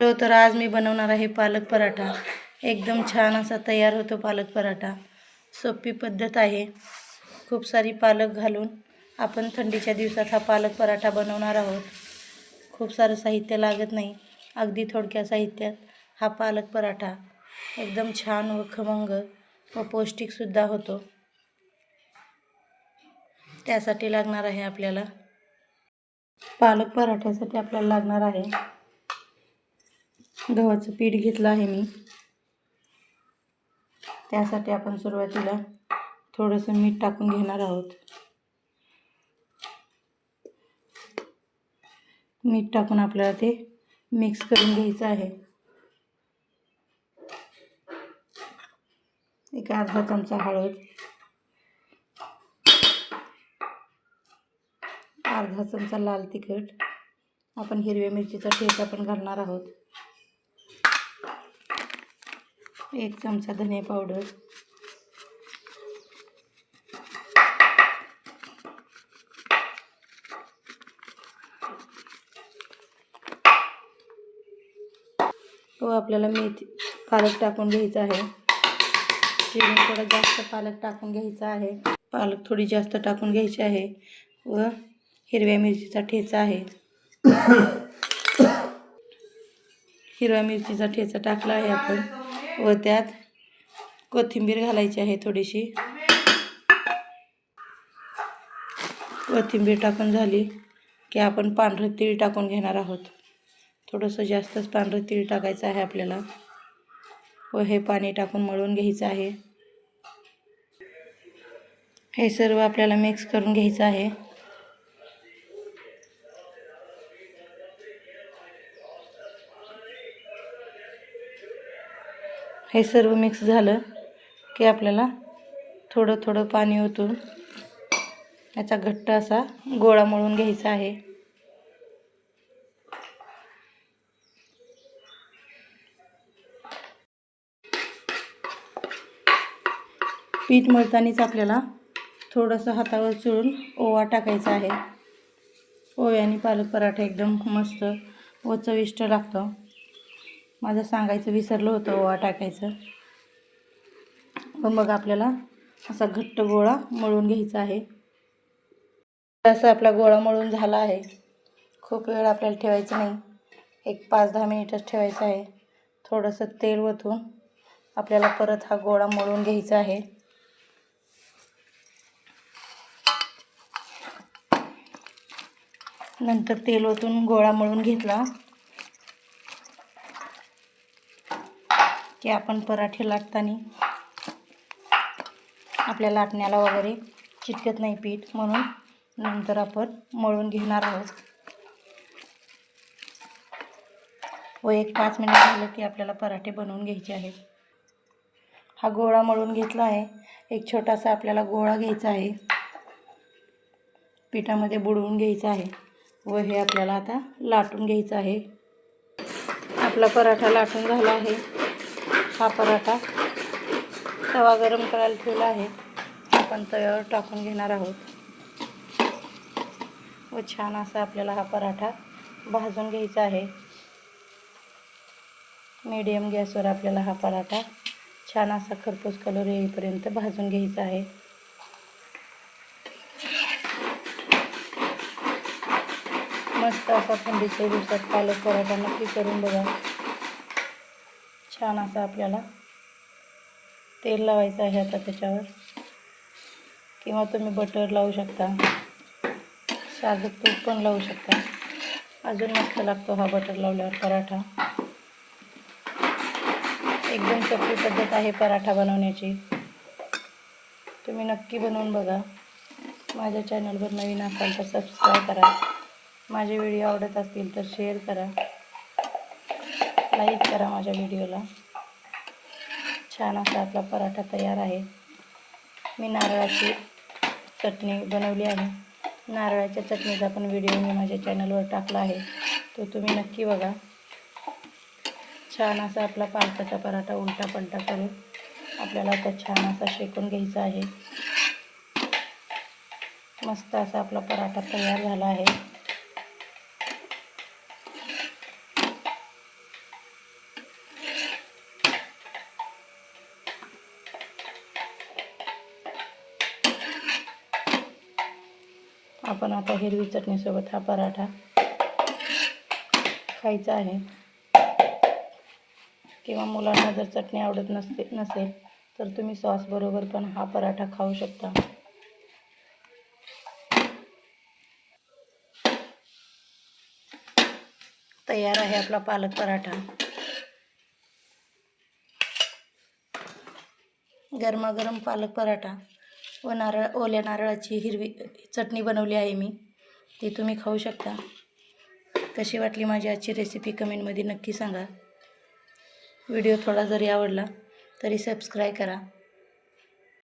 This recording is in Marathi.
हो तर आज मी बनवणार आहे पालक पराठा. एकदम छान असा तयार होतो पालक पराठा. सोपी पद्धत आहे. खूप सारी पालक घालून आपण थंडीच्या दिवसात हा पालक पराठा बनवणार आहोत. खूप सारं साहित्य लागत नाही. अगदी थोडक्या साहित्यात हा पालक पराठा. एकदम छान व खमंग व पौष्टिकसुद्धा होतो. त्यासाठी लागणार आहे आपल्याला पालक पराठ्यासाठी आपल्याला लागणार आहे गव्हाचं पीठ घेतलं आहे मी. त्यासाठी आपण सुरुवातीला थोडंसं मीठ टाकून घेणार आहोत. मीठ टाकून आपल्याला ते मिक्स करून घ्यायचं आहे. एक अर्धा चमचा हळद. अर्धा चमचा लाल तिखट. आपण हिरव्या मिरचीचा ठेचा पण घालणार आहोत. एक चमचा धने पावडर. व आपल्याला मेथी पालक टाकून घ्यायचा आहे. चिरून थोडा जास्त पालक टाकून घ्यायचा आहे. पालक थोडी जास्त टाकून घ्यायची आहे व हिरव्या मिरचीचा ठेचा आहे. हिरव्या मिरचीचा ठेचा टाकला आहे आपण. व त्यात कोथिंबीर घालायची आहे थोडीशी. कोथिंबीर टाकून झाली की आपण पांढरं तीळ टाकून घेणार आहोत. थोडंसं जास्तच पांढरं तीळ टाकायचं आहे आपल्याला. व हे पाणी टाकून मळून घ्यायचं आहे. हे सर्व आपल्याला मिक्स करून घ्यायचं आहे. हे सर्व मिक्स झालं की आपल्याला थोडं थोडं पाणी ओतून याचा घट्ट असा गोळा मळून घ्यायचा आहे. पीठ मळतानीच आपल्याला थोडंसं हातावर चुळून ओवा टाकायचा आहे. ओव्याने पालक पराठा एकदम मस्त व चविष्ट लागतो. माझं सांगायचं विसरलं होतं ओवा टाकायचं. मग आपल्याला असा घट्ट गोळा मळून घ्यायचा आहे. असा आपला गोळा मळून झाला आहे खूप वेळ आपल्याला ठेवायचं नाही. एक पाच दहा मिनिटच ठेवायचं आहे. थोडंसं तेल ओतून आपल्याला परत हा गोळा मळून घ्यायचा आहे. नंतर तेल ओतून गोळा मळून घेतला. की आपण पराठे लाटताना आपल्या लाटण्याला वगैरे चिटकत नाही पीठ. म्हणून नंतर आपण मळून घेणार आहोत. व एक पाच मिनिट झालं की आपल्याला पराठे बनवून घ्यायचे आहेत. हा गोळा मळून घेतला आहे. एक छोटासा आपल्याला गोळा घ्यायचा आहे. पिठामध्ये बुडवून घ्यायचा आहे. व हे आपल्याला आता लाटून घ्यायचं आहे. आपला पराठा लाटून झाला आहे. हा पराठा तवा गरम करायला ठेवला आहे. आपण तव्यावर टाकून घेणार आहोत. व छान असा आपल्याला हा पराठा भाजून घ्यायचा आहे. मीडियम गॅसवर आपल्याला हा पराठा छान असा खरपूस कलर येईपर्यंत भाजून घ्यायचा आहे. मस्त असा थंडीच्या दिवसात पालक पराठा नक्की करून बघा. छान असं आपल्याला तेल लावायचं आहे आता त्याच्यावर. किंवा तुम्ही बटर लावू शकता. साधं तूप पण लावू शकता. अजून मस्त लागतो हा बटर लावल्यावर पराठा. एकदम सोपी पद्धत आहे पराठा बनवण्याची. तुम्ही नक्की बनवून बघा. माझ्या चॅनलवर नवीन असाल तर सबस्क्राईब करा. माझे व्हिडिओ आवडत असतील तर शेअर करा. लाईक करा माझ्या व्हिडिओला. छान असा आपला पराठा तयार आहे. मी नारळाची चटणी बनवली आहे. नारळाच्या चटणीचा पण व्हिडिओ मी माझ्या चॅनलवर टाकला आहे. तो तुम्ही नक्की बघा. छान असा आपला पालकाचा पराठा उलटा पलटा करून आपल्याला आता छान असा शेकून घ्यायचा आहे. मस्त असा आपला पराठा तयार झाला आहे. आपण आता हिरवी चटणीसोबत हा पराठा खायचा आहे. किंवा मुलांना जर चटणी आवडत नसते नसेल तर तुम्ही सॉसबरोबर पण हा पराठा खाऊ शकता. तयार आहे आपला पालक पराठा. गरमागरम पालक पराठा. व नारळ ओल्या नारळाची हिरवी चटणी बनवली आहे मी. ती तुम्ही खाऊ शकता. कशी वाटली माझी आजची रेसिपी कमेंटमध्ये नक्की सांगा. व्हिडिओ थोडा जरी आवडला तरी सबस्क्राईब करा.